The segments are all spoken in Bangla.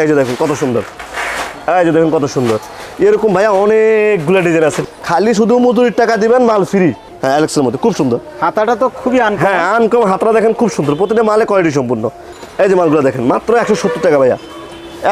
এই যে দেখুন কত সুন্দর। এই যে দেখুন কত সুন্দর। এরকম ভাইয়া অনেকগুলো ডিজাইন আছে। খালি শুধু মজুরির টাকা দিবেন মাল ফ্রি হ্যাঁ অ্যালেক্সের মধ্যে খুব সুন্দর। হাতাটা তো খুবই আন হ্যাঁ আনকম হাতটা দেখেন খুব সুন্দর। প্রতিটা মালে কোয়ালিটি সম্পূর্ণ। এই যে মালগুলো দেখেন মাত্র একশো সত্তর টাকা ভাইয়া।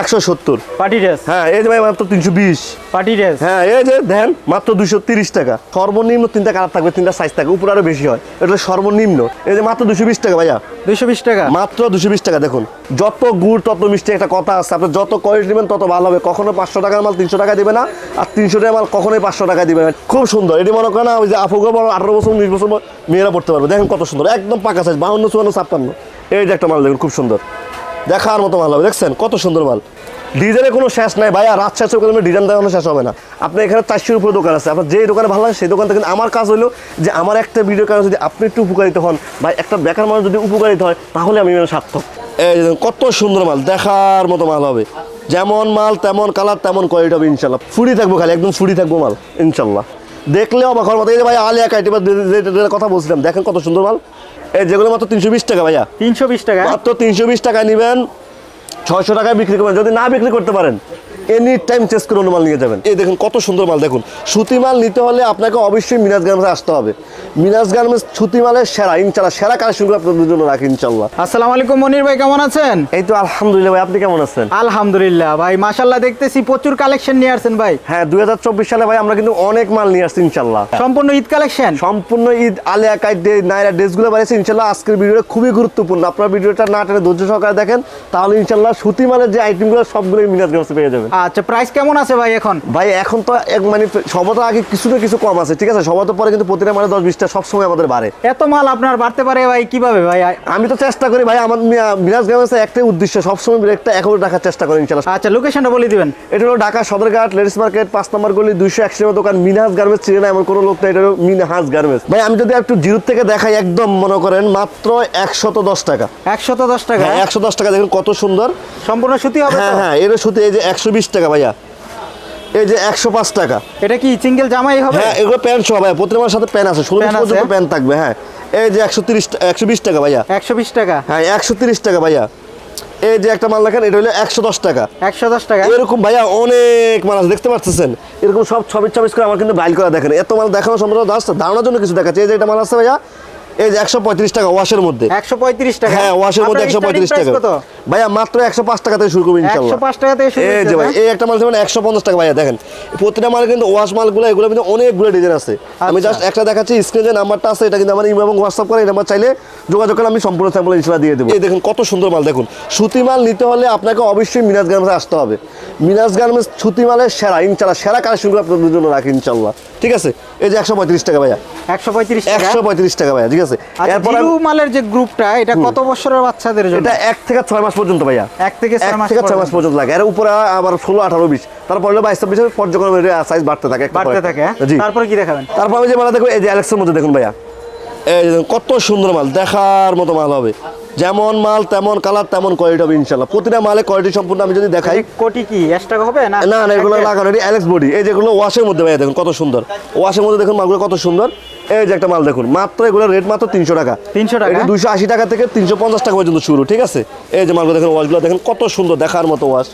একশো সত্তর। Party dress? হ্যাঁ এই যে ভাই মাত্র তিনশো বিশ। Party dress? হ্যাঁ এই যে দেন মাত্র দুশো তিরিশ টাকা। সর্বনিম্ন তিনটা কালার থাকবে তিনটা সাইজ থাকবে উপর আরও বেশি হয়। এটা সর্বনিম্ন। এই যে মাত্র দুশো বিশ টাকা ভাইয়া। দুইশো বিশ টাকা? মাত্র দুশো বিশ টাকা দেখুন। যত গুড় তত মিষ্টি একটা কথা আছে। আপনি যত কোয়ালিটি নেবেন তত ভালো হবে। কখনো পাঁচশো টাকার মাল তিনশো টাকা দিবে না। আর তিনশো টাকার মাল কখনোই পাঁচশো টাকা দিবে না। খুব সুন্দর। এটি মনে করেন না ওই যে আফুগো বড় আঠারো বছর উনিশ বছর মেয়েরা পড়তে পারবে। দেখেন কত সুন্দর। একদম পাকা সাইজ বাউন্ন চুয়ান্ন ছাপ্পান্ন। এই যে একটা মাল দেখুন খুব সুন্দর। দেখার মতো মাল হবে, দেখছেন? কত সুন্দর মাল। ডিজাইনের কোনো শেষ নাই ভাই আর রাত শেষ করে ডিজাইন দেওয়ানো শেষ হবে না। আপনি এখানে চারশোর উপরে দোকান আছে, আপনার যে দোকানে ভালো লাগে সেই দোকান থেকে আমার কাজ হলো যে আমার একটা ভিডিও কারণে যদি আপনি একটু উপকারিত হন বা একটা বেকার মানুষ যদি উপকারিত হয়, তাহলে আমি এখানে সার্থক। কত সুন্দর মাল, দেখার মতো মাল হবে। যেমন মাল, তেমন কালার, তেমন কোয়ালিটি হবে, ইনশাল্লাহ। ফুড়ি থাকব খালি, একদম ফুড়ি থাকব মাল, ইনশাল্লাহ। দেখলেও অবাক হওয়ার মতো। এই যে ভাই আলিয়া কাইটি কথা বলছিলাম দেখেন কত সুন্দর মাল। এই যেগুলো মাত্র তিনশো বিশ টাকা ভাইয়া। তিনশো বিশ টাকা। মাত্র তিনশো বিশ টাকা নেবেন ছয়শো টাকায় বিক্রি করবেন যদি না বিক্রি করতে পারেন। এনি টাইম চেস করে অন্য মাল নিয়ে যাবেন। এই দেখুন কত সুন্দর মাল দেখুন। সুতি মাল নিতে হলে আপনাকে অবশ্যই মিনাজ গার্মেন্টসে আসতে হবে। মিনাজ গার্মেন্টস সুতি মালের সেরা ইনশাল্লাহ সেরা কালেকশনগুলো আপনাদের জন্য রাখি ইনশাল্লাহ আসসালামু আলাইকুম মনির ভাই কেমন আছেন? এই তো আলহামদুলিল্লাহ ভাই আপনি কেমন আছেন? আলহামদুলিল্লাহ ভাই মাশাল্লাহ দেখতেছি প্রচুর কালেকশন নিয়ে আসছেন ভাই। হ্যাঁ দুই হাজার চব্বিশ সালে ভাই আমরা কিন্তু অনেক মাল নিয়ে আসছি ইনশাল্লাহ সম্পূর্ণ ঈদ কালেকশন সম্পূর্ণ ঈদ আলিয়া কাইট ডে নাইরা ড্রেসগুলো বানিয়েছে ইনশাল্লাহ আজকের ভিডিওটা খুবই গুরুত্বপূর্ণ। আপনার ভিডিওটা না টেনে ধৈর্য সহকারে দেখেন তাহলে ইনশাল্লাহ সুতি মালের যে আইটেমগুলো সবগুলোই মিনাজ গার্মেন্টসে পেয়ে যাবেন। আচ্ছা প্রাইস কেমন আছে ভাই এখন? ভাই এখন তো এক মানে সবার আগে কিছু না কিছু কম আছে ঠিক আছে? সবার তো পরে কিন্তু প্রতিটা মানে দশ বিশটা সবসময় আমাদের বাড়ে। এত মাল আপনার বাড়তে পারে ভাই কীভাবে ভাই? আমি তো চেষ্টা করি ভাই আমার মিরাজ গার্মেন্টসের একটাই উদ্দেশ্য সবসময় একটা অ্যাকাউন্ট রাখার চেষ্টা করি ইনশাল্লাহ আচ্ছা লোকেশনটা বলে দিবেন। এটা হলো ঢাকা সদরঘাট লেডিস মার্কেট পাঁচ নম্বর গলি দুইশো একশো দোকান মিনহাজ গার্মেন্টস চিনে না এমন কোনো লোক না এটা হলো মিনহাজ গার্মেন্টস। ভাই আমি যদি একটু জিরো থেকে দেখাই একদম মনে করেন মাত্র একশত দশ টাকা। একশত দশ টাকা? হ্যাঁ একশো দশ টাকা দেখুন কত সুন্দর। সম্পূর্ণ সুতি হবে হ্যাঁ হ্যাঁ এর শুধু এই যে একশো বিশ টাকা ভাইয়া। এই যে একশো পাঁচ টাকা। এটা কি সিঙ্গেল জামাই হবে? হ্যাঁ এগুলো প্যান্ট সহ ভাইয়া মাসের সাথে প্যান্ট আছে ষোলো প্যান্ট পর্যন্ত প্যান্ট থাকবে হ্যাঁ। এই যে একশো তিরিশ একশো বিশ টাকা ভাইয়া। একশো বিশ টাকা? হ্যাঁ একশো তিরিশ টাকা ভাইয়া। এই যে একটা মাল দেখেন এটা হলো একশো দশ টাকা। একশো দশ টাকা? এরকম ভাইয়া অনেক মাল আছে দেখতে পাচ্ছেন এরকম সব ছবির ছবিস করে আমার কিন্তু বাইল করা দেখেন। এত মাল দেখানো সম্ভব জাস্ট ধারণার জন্য কিছু দেখাচ্ছে। এই যে এটা মাল আছে ভাইয়া এই যে একশো পঁয়ত্রিশ টাকা ওয়াশের মধ্যে। একশো পঁয়ত্রিশ টাকা? হ্যাঁ ওয়াশের মধ্যে একশো পঁয়ত্রিশ টাকা। ভাইয়া মাত্র একশো পাঁচ টাকা থেকে শুরু করব ইনশাল্লাহ। একশো পাঁচ টাকা থেকে এই যে ভাই? এই একটা মাল যেমন একশো পঞ্চাশ টাকা ভাইয়া দেখেন। প্রতিটা মাল কিন্তু ওয়াশ মালগুলো এগুলো কিন্তু অনেকগুলো ডিজাইন আছে। আমি আচ্ছা। জাস্ট একটা দেখাচ্ছি স্ক্রিনে যে নাম্বারটা আছে এটা কিন্তু আমার ইমেল এবং হোয়াটসঅ্যাপ করে এই নাম্বার চাইলে যোগাযোগ করে আমি সম্পূর্ণ স্যাম্পল ইনশাল্লাহ দিয়ে দেবো। এই দেখুন কত সুন্দর মাল দেখুন। সুতি মাল নিতে হলে আপনাকে অবশ্যই মিনাজ গার্মেন্টসে আসতে হবে। মিনাজ গার্মেন্টস সুতি মালের সেরা ইনশাল্লাহ সেরা কালেকশনগুলো আপনাদের জন্য রাখি ইনশাল্লাহ। ঠিক আছে? এই যে একশো পঁয়ত্রিশ টাকা ভাইয়া। একশো পঁয়ত্রিশ টাকা? একশো পঁয়ত্রিশ টাকা ভাইয়া ঠিক আছে? আচ্ছা এরপর মালের যে গ্রুপটা এটা কত বছরের বাচ্চাদের জন্য? এটা এক থেকে ছয় মাস পর্যন্ত ভাইয়া। এক থেকে ছয় মাস থেকে ছয় মাস পর্যন্ত। লাগে। এর উপরে আবার ষোলো আঠারো বিশ। তারপর হলো বাইশ চব্বিশ পর্যক্রমে সাইজ বাড়তে থাকে বাড়তে থাকে হ্যাঁ? জি। তারপরে কি দেখাবেন? তারপর আমি যে মালা দেখো এই যে অ্যালেক্সের মধ্যে দেখুন ভাইয়া। এই কত সুন্দর মাল দেখার মতো মাল হবে। যেমন মাল তেমন কালার তেমন কোয়ালিটি হবে ইনশাল্লাহ প্রতিটা মালে কোয়ালিটি সম্পূর্ণ আমি যদি দেখাই কোটি কি এক্স টাকা হবে না? না না এগুলো লাগানো এটি অ্যালেক্স বডি এই যেগুলো ওয়াশের মধ্যে ভাই দেখুন কত সুন্দর। ওয়াশের মধ্যে দেখুন মালগুলো কত সুন্দর। এই যে একটা মাল দেখুন মাত্র এগুলো রেট মাত্র তিনশো টাকা। 300 টাকা? এটা দুশো আশি টাকা থেকে তিনশো পঞ্চাশ টাকা পর্যন্ত শুরু ঠিক আছে? এই যে মালগুলো দেখুন ওয়াশগুলো দেখুন কত সুন্দর দেখার মতো ওয়াশ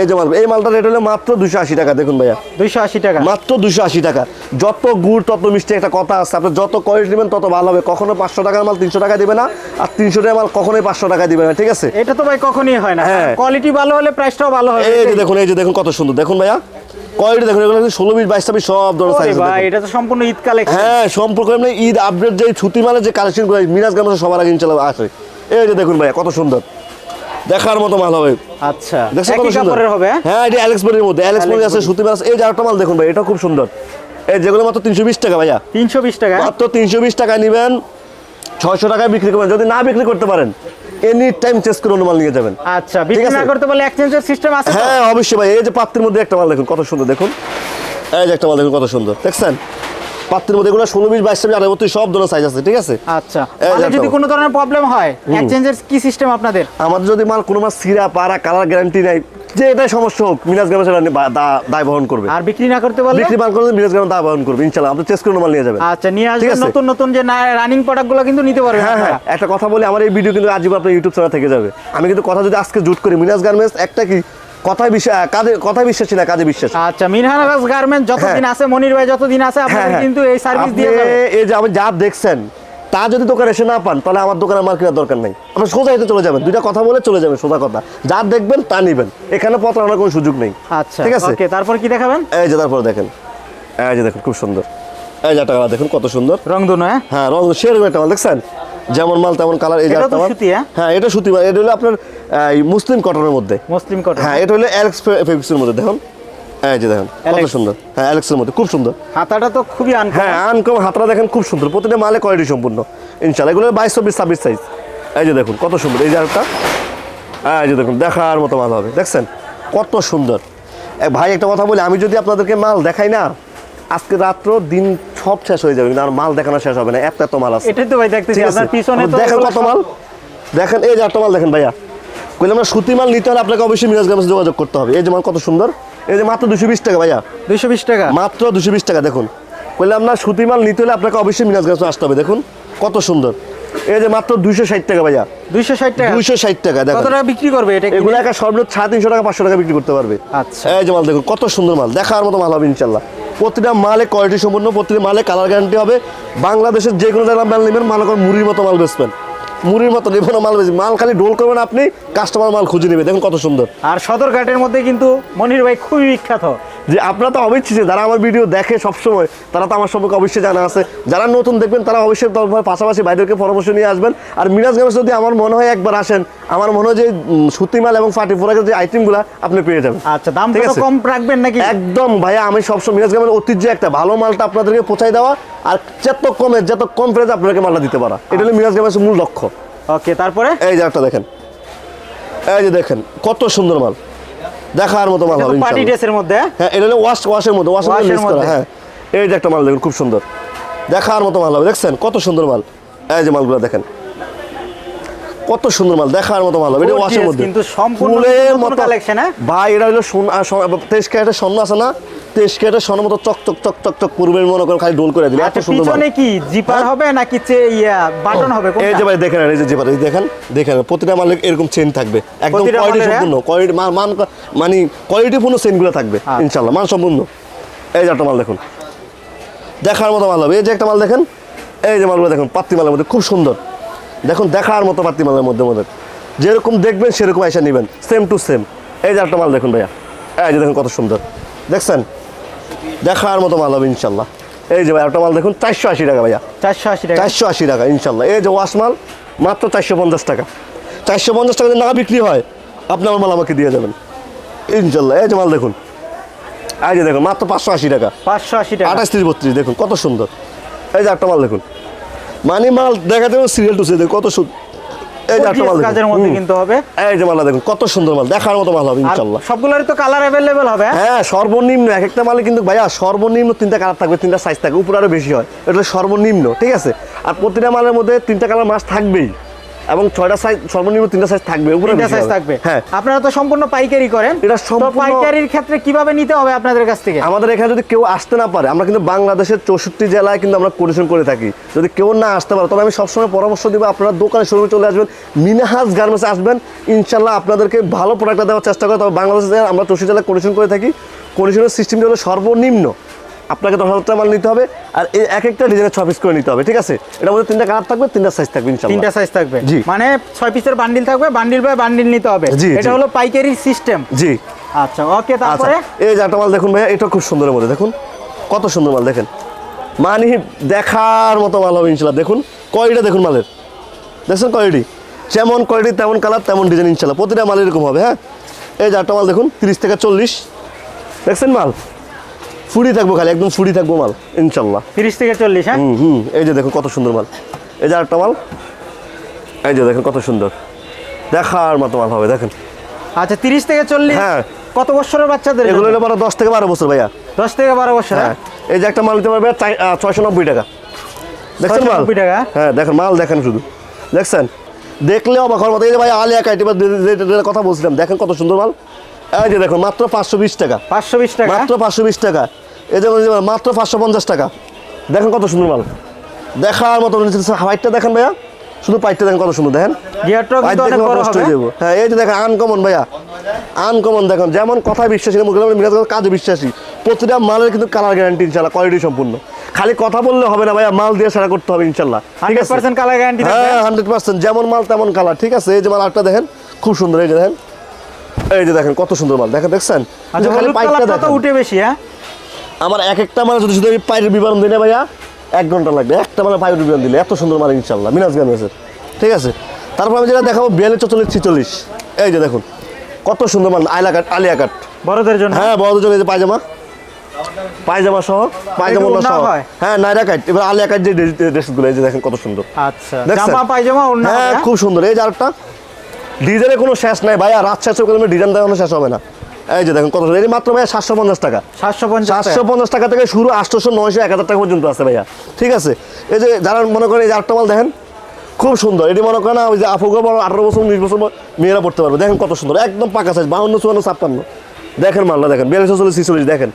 এই যে মাল এই মালটার রেট হলো মাত্র দুশো আশি টাকা দেখুন ভাইয়া। দুইশো আশি টাকা। মাত্র দুশো আশি টাকা। যত গুড় তত মিষ্টি একটা কথা আছে আপনি যত কোয়ালিটি নেবেন তত ভালো হবে। কখনো পাঁচশো টাকার মাল তিনশো টাকা দিবে না আর তিনশো টাকার মাল কখনোই পাঁচশো টাকা দিবে না ঠিক আছে? এটা তো ভাই কখনই হয় না। হ্যাঁ। কোয়ালিটি ভালো হলে প্রাইসটাও ভালো হবে। এই যে দেখুন এই যে দেখুন কত সুন্দর। দেখুন ভাইয়া কোয়ালিটি দেখুন এগুলো ষোলো বিশ বাইশ ছাব্বিশ সব ধরনের সাইজ ভাই এটা তো সম্পূর্ণ ঈদ কালেকশন হ্যাঁ সম্পূর্ণ ঈদ আপডেট যে ছুটি মানে যে কালেকশনগুলো মিরাজ গার্মেন্টস সবার আগে ইনশাল্লাহ আসে। এই যে দেখুন ভাইয়া কত সুন্দর। দেখার মতো মাল হবে। আচ্ছা। দেখছেন কত সুন্দর? হবে হ্যাঁ? হ্যাঁ এটা অ্যালেক্স বডির মধ্যে। অ্যালেক্স বডি আছে সুতি মাছ। এই যে মাল দেখুন ভাই এটা খুব সুন্দর। এই যেগুলো মাত্র তিনশো বিশ টাকা ভাইয়া। তিনশো বিশ টাকা? মাত্র তিনশো বিশ টাকা নেবেন। ছয়শো টাকায় বিক্রি করবেন। যদি না বিক্রি করতে পারেন এনি টাইম চেস করে অন্য মাল নিয়ে যাবেন। আচ্ছা বিক্রি না করতে পারলে এক্সচেঞ্জের সিস্টেম আছে হ্যাঁ অবশ্যই ভাই। এই যে পাত্রের মধ্যে একটা মাল দেখুন কত সুন্দর। দেখুন। এই যে একটা মাল দেখুন কত সুন্দর। দেখছেন? পাত্রের মধ্যে এগুলো ষোলো বিশ বাইশ ছাব্বিশ আঠারো সব ধরনের সাইজ আছে ঠিক আছে? আচ্ছা। মানে যদি কোনো ধরনের প্রবলেম হয় এক্সচেঞ্জের কি সিস্টেম আপনাদের? আমাদের যদি মাল কোনো মাল সিরা পাড়া কালার গ্যারান্টি নাই যে এটাই সমস্যা হোক মিনাজ গ্রামের দায় বহন করবে। আর বিক্রি না করতে পারলে বিক্রি মাল করলে মিনাজ গ্রামের দায় বহন করবে ইনশাল্লাহ। আপনি চেস করে মাল নিয়ে যাবেন। আচ্ছা নিয়ে আসবেন নতুন নতুন যে রানিং প্রোডাক্টগুলো কিন্তু নিতে পারবেন হ্যাঁ হ্যাঁ। একটা কথা বলি আমার এই ভিডিও কিন্তু আজীবন আপনার ইউটিউব চ্যানেল থেকে যাবে। আমি কিন্তু কথা যদি আজকে জুট করি মিনাজ গার্মেন্টস একটা কি কথায় বিশ্বাস কাজে কথায় বিশ্বাসী না কাজে বিশ্বাস। আচ্ছা মিনহারাস গার্মেন্ট যতদিন হ্যাঁ। আছে মনির ভাই যতদিন আছে আপনাদের কিন্তু এই সার্ভিস দিয়ে যাবে। এই যে আমি যা দেখছেন তা যদি দোকানে এসে না পান তাহলে আমার দোকানে আমার কেনার দরকার নেই। আপনি সোজা হেঁটে চলে যাবেন দুইটা কথা বলে চলে যাবেন সোজা কথা। যা দেখবেন তা নিবেন। এখানে পত্র আনার কোনো সুযোগ নেই। আচ্ছা ঠিক আছে? ওকে তারপর কি দেখাবেন? এই যে তারপরে দেখেন। এই যে দেখুন খুব সুন্দর। এই যে কালার দেখুন কত সুন্দর। রংধনু হ্যাঁ? হ্যাঁ রং সেরকম একটা মাল দেখছেন? যেমন মাল তেমন কালার এই সুতি, হ্যাঁ? হ্যাঁ এটা সুতি মাল এটা হলো আপনার মুসলিম কটনের মধ্যে। মুসলিম কটন হ্যাঁ এটা হলো অ্যালেক্স ফেব্রিক্সের মধ্যে দেখুন। এই যে দেখুন কত সুন্দর। হ্যাঁ অ্যালেক্সের মধ্যে খুব সুন্দর। হাতাটা তো খুবই আন হ্যাঁ আনকম হাতরা দেখেন খুব সুন্দর। প্রতিটা মালে কোয়ালিটি সম্পূর্ণ ইনশাল্লাহ এগুলো বাইশ চব্বিশ ছাব্বিশ সাইজ এই যে দেখুন কত সুন্দর। এই যে হ্যাঁ এই যে দেখুন দেখার মতো মাল হবে। দেখছেন? কত সুন্দর। ভাই একটা কথা বলি আমি যদি আপনাদেরকে মাল দেখাই না আজকে রাত্র দিন সব শেষ হয়ে যাবে আর মাল দেখানো শেষ হবে না একটা তো মাল আছে। এটাই তো ভাই দেখতেছি আপনার পিছনে তো দেখেন কত মাল। দেখেন এই যে একটা মাল দেখেন ভাইয়া। কইলে আমরা সুতি মাল নিতে হলে আপনাকে অবশ্যই মিরাজ গ্রামে যোগাযোগ করতে হবে। এই যে মাল কত সুন্দর। এই যে মাত্র দুশো বিশ টাকা ভাইয়া। 220 টাকা। মাত্র দুশো বিশ টাকা দেখুন। কইলে না সুতি মাল নিতে হলে আপনাকে অবশ্যই মিরাজ গাছ আসতে হবে দেখুন। কত সুন্দর। এই যে মাত্র দুইশো ষাট টাকা ভাইয়া। 260 টাকা? দুইশো ষাট টাকা কত টাকা বিক্রি করবে এটা এগুলো একটা সর্বোচ্চ সাড়ে তিনশো টাকা পাঁচশো টাকা বিক্রি করতে পারবে। আচ্ছা। এই যে মাল দেখুন কত সুন্দর মাল। দেখার মতো মাল হবে প্রতিটা মালে কোয়ালিটি সম্পূর্ণ প্রতিটা মালে কালার গ্যারান্টি হবে। বাংলাদেশের যে কোনো জায়গায় মাল নেবেন মাল মুড়ির মতো মাল বেচবেন। মুড়ির মতো নেবেন মাল বেচবেন। মাল খালি ডোল করবেন আপনি কাস্টমার মাল খুঁজে নেবে। দেখুন কত সুন্দর। আর সদরঘাটের মধ্যে কিন্তু মনির ভাই খুবই বিখ্যাত। যে আপনারা তো অবশ্যই যারা আমার ভিডিও দেখে সবসময় তারা তো আমার সম্পর্কে অবশ্যই জানা আছে। যারা নতুন দেখবেন তারা অবশ্যই তার পাশাপাশি বাইরেকে পরামর্শ নিয়ে আসবেন। আর মিরাজ গেমস যদি আমার মনে হয় একবার আসেন আমার মনে হয় যে উম, সুতি মাল এবং ফাটি ফোরাকের যে আইটেমগুলো আপনি পেয়ে যাবেন। আচ্ছা দাম কম রাখবেন নাকি? একদম ভাইয়া আমি সবসময় মিরাজ গেমের ঐতিহ্য একটা ভালো মালটা আপনাদেরকে পৌঁছাই দেওয়া আর যত কমে যত কম প্রাইসে আপনাদেরকে মালটা দিতে পারা। এটা হলো মিরাজ গেমের মূল লক্ষ্য। ওকে তারপরে? এই যে একটা দেখেন। এই যে দেখেন কত সুন্দর মাল। দেখার মতো মাল হবে পার্টি ড্রেসের মধ্যে হ্যাঁ? হ্যাঁ এটা হলো ওয়াশ ওয়াশের মধ্যে ওয়াশের মধ্যে মিক্স করা হ্যাঁ। এই যে একটা মাল দেখুন খুব সুন্দর। দেখার মতো মাল হবে দেখছেন? কত সুন্দর মাল। এই যে মালগুলো দেখেন। কত সুন্দর মাল দেখার মতো ভালো এটা ওয়াশের মধ্যে। কিন্তু সম্পূর্ণ মতো। collection, হ্যাঁ? ভাই এটা হলো সোন ক্যারেটের স্বর্ণ আছে না? তেইশ ক্যারেটের স্বর্ণ মতো চক চক চক চক চক পূর্বের মনে করেন খালি ডোল করে দিলে এত আচ্ছা সুন্দর পিছনে কি জিপার হবে নাকি চে- ইয়া বাটন হবে এই যে ভাই দেখেন এই যে জিপার এই দেখেন দেখেন প্রতিটা মালে এরকম চেন থাকবে। একদম কোয়ালিটি হ্যাঁ? সম্পূর্ণ কোয়ালিটি মান মানে কোয়ালিটিপূর্ণ চেনগুলো থাকবে আচ্ছা। ইনশাল্লাহ মান সম্পূর্ণ। এই যে একটা মাল দেখুন। দেখার মতো মাল হবে এই যে একটা মাল দেখেন এই যে মালগুলো দেখুন পাত্তি মালের মধ্যে খুব সুন্দর। দেখুন দেখার মতো পাত্তি মালের মধ্যে মধ্যে। যেরকম দেখবেন সেরকম এসে নেবেন। সেম টু সেম এই যে একটা মাল দেখুন ভাইয়া। এই যে দেখুন কত সুন্দর। দেখছেন? দেখার মতো মাল হবে ইনশাল্লাহ। এই যে ভাই একটা মাল দেখুন চারশো আশি টাকা ভাইয়া। 480 টাকা। চারশো আশি টাকা ইনশাল্লাহ। এই যে ওয়াশ মাল মাত্র চারশো পঞ্চাশ টাকা। চারশো পঞ্চাশ টাকা যদি না বিক্রি হয় আপনার মাল আমাকে দিয়ে যাবেন। ইনশাল্লাহ। এই যে মাল দেখুন। এই যে দেখুন মাত্র পাঁচশো আশি টাকা। 580 টাকা। আঠাশ তিরিশ বত্রিশ দেখুন কত সুন্দর। এই যে একটা মাল দেখুন। মানে মাল দেখাতে সিরিয়াল টু সিরিয়াল কত সুন্দর এই যে একটা মাল Gorgeous দেখুন কাজের মধ্যে হুম। কিন্তু হবে এই যে মালটা দেখুন কত সুন্দর মাল দেখার মতো মাল হবে আর ইনশাল্লাহ সবগুলোরই তো কালার अवेलेबल হবে হ্যাঁ? হ্যাঁ সর্বনিম্ন এক একটা মালে কিন্তু ভাইয়া সর্বনিম্ন তিনটা কালার থাকবে তিনটা সাইজ থাকবে উপরে আরো বেশি হয় এটা হলো সর্বনিম্ন ঠিক আছে আর প্রতিটা মালের মধ্যে তিনটা কালার মাছ থাকবেই এবং ছয়টা সাইজ সর্বনিম্ন তিনটা সাইজ থাকবে উপরে তিনটা সাইজ থাকবে। হ্যাঁ। আপনারা তো সম্পূর্ণ পাইকারি করেন। এটা সম্পূর্ণ- পাইকারির ক্ষেত্রে কীভাবে নিতে হবে আপনাদের কাছ থেকে? আমাদের এখানে যদি কেউ আসতে না পারে আমরা কিন্তু বাংলাদেশের চৌষট্টি জেলায় কিন্তু আমরা পরিবেশন করে থাকি। যদি কেউ না আসতে পারে তবে আমি সবসময় পরামর্শ দিব আপনারা দোকানে শোরুমে চলে আসবেন মিনাহাজ গার্মেন্টসে আসবেন। ইনশাল্লাহ আপনাদেরকে ভালো প্রোডাক্টটা দেওয়ার চেষ্টা করে তবে বাংলাদেশে আমরা চৌষট্টি জেলায় কন্ডিশন করে থাকি। কন্ডিশনের সিস্টেমটা হলো সর্বনিম্ন আপনাকে দশ হাজার টাকা মাল নিতে হবে আর এই এক একটা ডিজাইনের ছ পিস করে নিতে হবে ঠিক আছে? এটা মধ্যে তিনটা কালার থাকবে তিনটা সাইজ থাকবে তিনটা সাইজ থাকবে। জি। মানে ছয় পিসের বান্ডিল থাকবে বান্ডিল বাই বান্ডিল নিতে হবে। জি, এটা। হলো পাইকারি সিস্টেম জি। আচ্ছা ওকে আচ্ছা তারপরে? এই একটা মাল দেখুন ভাইয়া এটা খুব সুন্দরের মধ্যে দেখুন। কত সুন্দর মাল দেখেন। মানে দেখার মতো মাল হবে ইনশাল্লাহ দেখুন। কোয়ালিটি দেখুন মালের? দেখছেন কোয়ালিটি যেমন কোয়ালিটি তেমন কালার তেমন ডিজাইন ইনশাল্লাহ প্রতিটা মাল এরকম হবে হ্যাঁ? এই একটা মাল দেখুন তিরিশ থেকে চল্লিশ। দেখছেন মাল? ফুড়ি থাকব খালি একদম ফুড়ি থাকব মাল ইনশাল্লাহ। তিরিশ থেকে চল্লিশ হ্যাঁ? হুম হুম এই যে দেখুন কত সুন্দর মাল। এই যে আরেকটা মাল এই যে দেখেন কত সুন্দর। দেখার মতো মাল হবে দেখেন। আচ্ছা তিরিশ থেকে চল্লিশ হ্যাঁ। কত বছরের বাচ্চাদের এগুলো হলো পরে দশ থেকে বারো বছর ভাইয়া। দশ থেকে বারো বছর হ্যাঁ? এই যে একটা মাল নিতে পারবে ছয়শো নব্বই টাকা। দেখছেন মাল? 690 টাকা? হ্যাঁ দেখেন মাল দেখেন শুধু। দেখছেন? দেখলে অবাক হওয়ার মতো এই যে ভাই আলিয়া কাইটি কথা বলছিলাম দেখেন কত সুন্দর মাল। এই যে দেখুন মাত্র পাঁচশো বিশ টাকা। পাঁচশো বিশ টাকা? মাত্র পাঁচশো বিশ টাকা। এই যে মাত্র পাঁচশো পঞ্চাশ টাকা। দেখেন কত সুন্দর মাল। দেখার মতো হাইটটা দেখেন ভাইয়া। শুধু পাইটটা দেখেন কত সুন্দর দেখেন। হয়ে এই যে দেখেন আনকমন ভাইয়া। আনকমন দেখেন যেমন কথা বিশ্বাসী কাজে বিশ্বাসী। প্রতিটা মালের কিন্তু কালার গ্যারান্টি ইনশাল্লাহ কোয়ালিটি সম্পূর্ণ। খালি কথা বললে হবে না ভাইয়া মাল দিয়ে সেরা করতে হবে ইনশাল্লাহ ঠিক আছে? কালার গ্যারান্টি হ্যাঁ হান্ড্রেড পার্সেন্ট যেমন মাল তেমন কালার ঠিক আছে এই যে মাল আরেকটা দেখেন খুব সুন্দর এই যে দেখেন। এই যে দেখেন কত সুন্দর মাল। দেখেন দেখছেন? আচ্ছা। উঠে বেশি হ্যাঁ? আমার এক একটা মাল যদি শুধু পায়ের বিবরণ দিই না ভাইয়া এক ঘণ্টা লাগবে। একটা মানে পায়ের বিবরণ দিলে এত সুন্দর মাল ইনশাল্লাহ মিনাজ গার্মেন্টসের ঠিক আছে? তারপর আমি যেটা দেখাবো বিয়াল্লিশ চল্লিশ ছিচল্লিশ। এই যে দেখুন কত সুন্দর মাল আইলা কাট আলিয়া কাট বড়দের জন্য? হ্যাঁ বড়দের জন্য এই যে পায়জামা। পায়জামা সহ পায়জামা ওড়না সহ। হ্যাঁ? নাইরা কাট এবার আলিয়া কাট যে ড্রেসগুলো এই যে দেখেন কত সুন্দর। আচ্ছা জামা পায়জামা ওড়না হ্যাঁ? খুব সুন্দর। এই যে আরেকটা ডিজাইনের কোনো শেষ নাই ভাইয়া রাত শেষ হবে ডিজাইন দেখানো শেষ হবে না। এই যে দেখেন কত এই মাত্র ভাইয়া সাতশো পঞ্চাশ টাকা। সাতশো পঞ্চাশ চারশো পঞ্চাশ টাকা থেকে শুরু আটশোশো নয়শো এক হাজার টাকা পর্যন্ত আছে ভাইয়া। ঠিক আছে? এই যে যারা মনে করেন এই যে আরেকটা মাল দেখেন খুব সুন্দর। এটি মনে করেন ওই যে আফুগো বড় আঠারো বছর উনিশ বছর মেয়েরা পড়তে পারবে। দেখেন কত সুন্দর একদম পাকা সাইজ বাউন্ন চুয়ান্ন ছাপ্পান্ন। দেখেন মালটা দেখেন। বিয়াল্লিশ চল্লিশ ছিচল্লিশ দেখেন।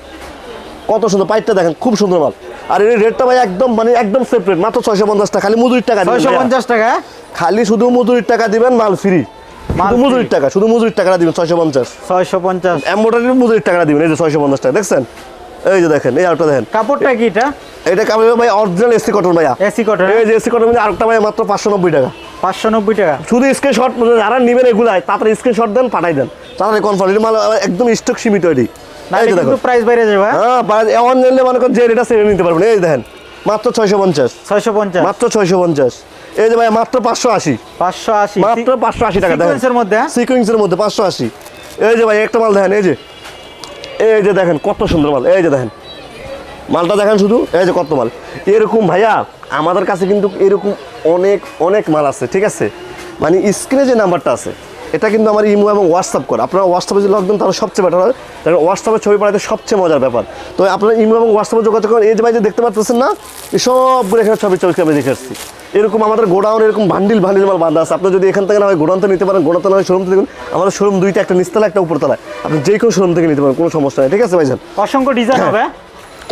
কত সুন্দর পাইপটা দেখেন খুব সুন্দর মাল। আর এই রেটটা ভাই একদম মানে একদম সেপারেট মাত্র ছয়শো পঞ্চাশ টাকা খালি মজুরির টাকা ছয়শো পঞ্চাশ টাকা? খালি শুধু মজুরির টাকা দিবেন মাল ফ্রি শুধু। মজুরির টাকা শুধু মজুরির টাকাটা দিবেন ছয়শো পঞ্চাশ। ছয়শো পঞ্চাশ। এম্বোটারির মজুরির টাকাটা দিবেন এই যে ছয়শো পঞ্চাশ টাকা দেখছেন? এই যে দেখেন এই আরেকটা দেখেন। কাপড়টা কি এটা? এটা কামে ভাই অরিজিনাল এসি কটন ভাইয়া। এসি কটন এই যে এসি কটন মধ্যে আরেকটা ভাই মাত্র পাঁচশো নব্বই টাকা। পাঁচশো নব্বই টাকা। শুধু স্ক্রিনশট যারা নেবেন এগুলাই তাড়াতাড়ি স্ক্রিনশট দেন পাঠাই দেন। তাড়াতাড়ি কনফার্ম মাল একদম স্টক সীমিত এটি। প্রাইস বাইরে যাবে হ্যাঁ? হ্যাঁ অনলাইনে মনে করেন যে রেটটা সেরে নিতে পারবেন। এই দেখেন মাত্র ছয়শো পঞ্চাশ। ছয়শো পঞ্চাশ। মাত্র ছয়শো পঞ্চাশ। এই যে ভাই মাত্র পাঁচশো আশি। পাঁচশো আশি। মাত্র পাঁচশো আশি টাকা দেখেন। মধ্যে হ্যাঁ? সিকুয়েন্সের মধ্যে পাঁচশো আশি। এই যে ভাই একটা মাল দেখেন এই যে। এই যে দেখেন কত সুন্দর মাল এই যে দেখেন। মালটা দেখেন শুধু এই যে কত মাল। এরকম ভাইয়া আমাদের কাছে কিন্তু এরকম অনেক অনেক মাল আছে ঠিক আছে? মানে স্ক্রিনে যে নাম্বারটা আছে এটা কিন্তু আমার ইমো এবং হোয়াটসঅ্যাপ করে। আপনারা হোয়াটসঅ্যাপে যদি লগ দেন তাহলে সবচেয়ে বেটার হয়। কারণ হোয়াটসঅ্যাপে ছবি পাঠাতে সবচেয়ে মজার ব্যাপার। তো আপনারা ইমো এবং হোয়াটসঅ্যাপে যোগাযোগ করেন। এই যে ভাই যে দেখতে পাচ্ছেন না এই সবগুলো এখানে ছবি ছবি আমি দেখে আসছি। এরকম আমাদের গোডাউন এরকম বান্ডিল বান্ডিল মাল বাঁধা আছে। আপনি যদি এখান থেকে না হয় গোডাউন থেকে নিতে পারেন গোডাউন থেকে শোরুম থেকে দেখুন আমাদের শোরুম দুইটা একটা নিচতলা একটা উপরতলায়। আপনি যে কোনো শোরুম থেকে নিতে পারেন কোনো সমস্যা নেই। ঠিক আছে ভাইজান? অসংখ্য ডিজাইন হ্যাঁ। হবে।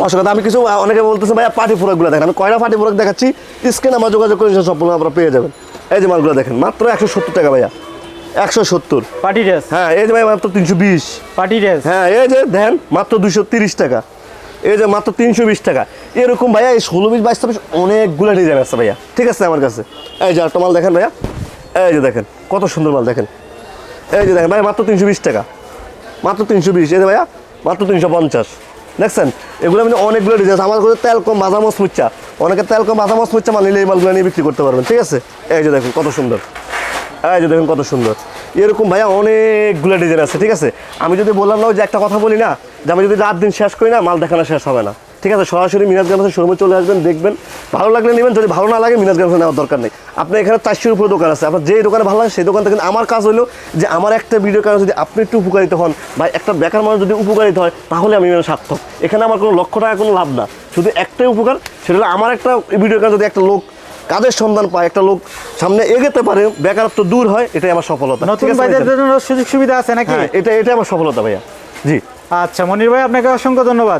অসংখ্য। আমি কিছু অনেকে বলতেছে ভাইয়া পার্টি প্রোডাক্টগুলো দেখেন। আমি কয়টা পার্টি প্রোডাক্ট দেখাচ্ছি স্ক্রিন আমার যোগাযোগ করে সম্পূর্ণ আপনারা পেয়ে যাবেন। এই যে মালগুলো দেখেন মাত্র একশো সত্তর টাকা ভাইয়া। একশো সত্তর। Party dress. হ্যাঁ এই যে ভাই মাত্র তিনশো বিশ। Party dress. হ্যাঁ এই যে দেন মাত্র দুশো তিরিশ টাকা। এই যে মাত্র তিনশো বিশ টাকা। এরকম ভাইয়া এই ষোলো বিশ বাইশ ছাব্বিশ অনেকগুলো ডিজাইন আছে ভাইয়া। ঠিক আছে আমার কাছে? এই যে একটা মাল দেখেন ভাইয়া। এই যে দেখেন, কত সুন্দর মাল দেখেন। এই যে দেখেন ভাই মাত্র তিনশো বিশ টাকা। মাত্র তিনশো বিশ, এই যে ভাইয়া, মাত্র তিনশো পঞ্চাশ। দেখছেন? এগুলো মানে অনেকগুলো ডিজাইন আমার কাছে তেল কম ভাজা মস মুচ্চা অনেকে তেল কম ভাজা মস মুচ্চা মাল নিলে এই মালগুলো নিয়ে বিক্রি করতে পারবেন। ঠিক আছে? এই যে দেখুন, কত সুন্দর। এই যে দেখুন, কত সুন্দর। এরকম ভাইয়া অনেকগুলো ডিজাইন আছে, ঠিক আছে? আমি যদি বললাম না যে একটা কথা বলি না, যে আমি যদি রাত দিন শেষ করি না, মাল দেখানো শেষ হবে না। ঠিক আছে? সরাসরি মিনাজ গ্রামের শোরুমে চলে আসবেন, দেখবেন। ভালো লাগলে নেবেন, যদি ভালো না লাগে মিনাজ গ্রামে নেওয়ার দরকার নেই। আপনার এখানে চারশোর উপরে দোকান আছে। আপনার যে দোকানে ভালো লাগে, সেই দোকান থেকে আমার কাজ হলো যে আমার একটা ভিডিও কারণে যদি আপনি একটু উপকারিত হন, বা একটা বেকার মানুষ যদি উপকারিত হয়, তাহলে আমি মানে সার্থক। এখানে আমার কোনো লক্ষ টাকা, কোনো লাভ না। শুধু একটাই উপকার, সেটা হলো আমার একটা ভিডিও কারণে যদি একটা লোক কাজের সন্ধান পায়? একটা লোক সামনে এগোতে পারে বেকারত্ব দূর হয় এটাই আমার সফলতা। নতুন ঠিক আছে ভাইদের জন্য সুযোগ সুবিধা আছে নাকি? হ্যাঁ এটা এটা আমার সফলতা ভাইয়া। জি। আচ্ছা মনির ভাই আপনাকে অসংখ্য ধন্যবাদ।